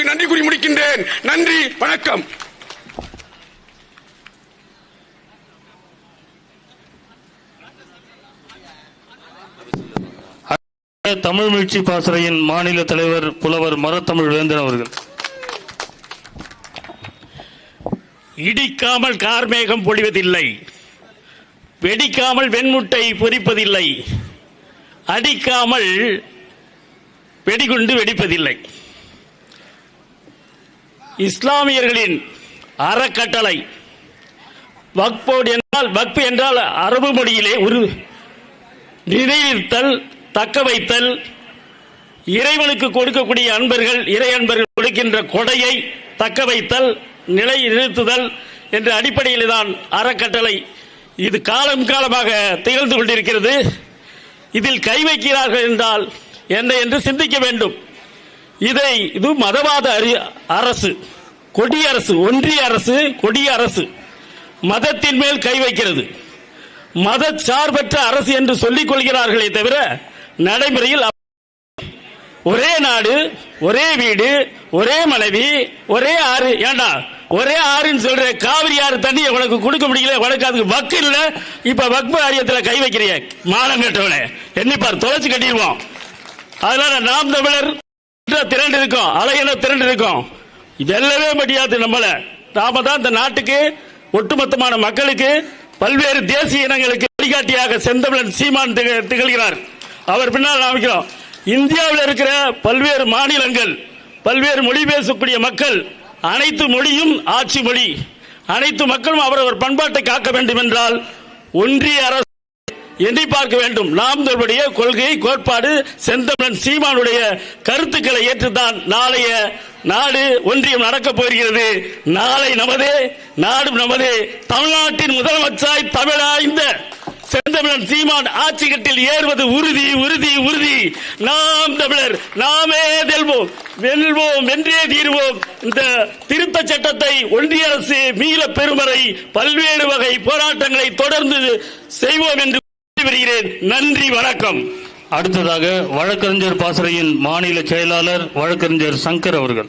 நன்றி கூறி முடிக்கின்றேன். நன்றி வணக்கம். தமிழ் மீட்சி பாசறையின் மாநில தலைவர் புலவர் மரத்தமிழ் வேந்தன் அவர்கள். இடிக்காமல் கார்மேகம் பொழிவதில்லை. வெடிக்காமல் வெண்முட்டை பொரிப்பதில்லை அடிக்காமல் வெடிகுண்டு வெடிப்பதில்லை. இஸ்லாமியர்களின் அறக்கட்டளை. வக்போர்டு என்றால் வக்பு என்றால் அரபு மொழியிலே ஒரு நிலைநிறுத்தல் தக்க வைத்தல் இறைவனுக்கு கொடுக்கக்கூடிய அன்பர்கள் இறை அன்பர்கள் கொடுக்கின்ற கொடையை தக்க வைத்தல் நிலை நிறுத்துதல் என்ற அடிப்படையில் தான் அறக்கட்டளை இது காலம் காலமாக திகழ்ந்து கொண்டிருக்கிறது. இதில் கை வைக்கிறார்கள் என்றால் என்ன என்று சிந்திக்க வேண்டும். இதை இது மதவாத அறி- அரசு கொடிய அரசு ஒன்றிய அரசு கொடிய அரசு மதத்தின் மேல் கை வைக்கிறது. மத சார்பற்ற அரசு என்று சொல்லிக் கொள்கிறார்களே தவிர நடைமுறையில் ஒரே நாடு ஒரே வீடு ஒரே மனைவி ஒரே ஆறு ஏண்டா ஒரே ஆறுன்னு சொல்ற காவிரி ஆறு தண்ணி உனக்கு கொடுக்க முடியல உனக்கு அதுக்கு வக்கு இல்ல இப்ப வக்பு ஆரியத்தில் கை வைக்கிறிய மானம் கேட்டவனே எண்ணிப்பார் தொலைச்சு கட்டிடுவோம். அதனால நாம் தமிழர் திரண்டு இருக்கும். அலையன திரண்டு இருக்கும். வெல்லவே முடியாது நம்மள. நாம தான் இந்த நாட்டுக்கு ஒட்டுமொத்தமான மக்களுக்கு பல்வேறு தேசிய இனங்களுக்கு வழிகாட்டியாக செந்தமிழன் சீமான் திகழ்கிறார். அவர் பின்னால் நாமிக்கிறோம் இந்தியாவில் இருக்கிற பல்வேறு மாநிலங்கள் பல்வேறு மொழி பேசக்கூடிய மக்கள் அனைத்து மொழியும் ஆட்சி மொழி. அனைத்து மக்களும் அவரவர் பண்பாட்டை காக்க வேண்டும் என்றால் ஒன்றிய அரசு எண்ணி பார்க்க வேண்டும். நாம் தன்னுடைய கொள்கை கோட்பாடு செந்தமிழன் சீமானுடைய கருத்துக்களை ஏற்றுத்தான் நாளைய நாடு ஒன்றியம் நடக்கப் போகிறது. நாளை நமதே நாடும் நமதே. தமிழ்நாட்டின் முதலமைச்சராய் தமிழாய்ந்த செந்தமிழன் சீமான் ஆட்சி கட்டில் ஏறுவது உறுதி உறுதி உறுதி. நாம் தமிழர் நாமே வெல்வோம். வெல்வோம் வென்றே தீர்வோம். இந்த திருத்த சட்டத்தை ஒன்றிய அரசு மீள பெறுமறை பல்வேறு வகை போராட்டங்களை தொடர்ந்து செய்வோம் என்று கூறி வருகிறேன். நன்றி வணக்கம். அடுத்ததாக வழக்கறிஞர் பாசறையின் மாநில செயலாளர் வழக்கறிஞர் சங்கர் அவர்கள்.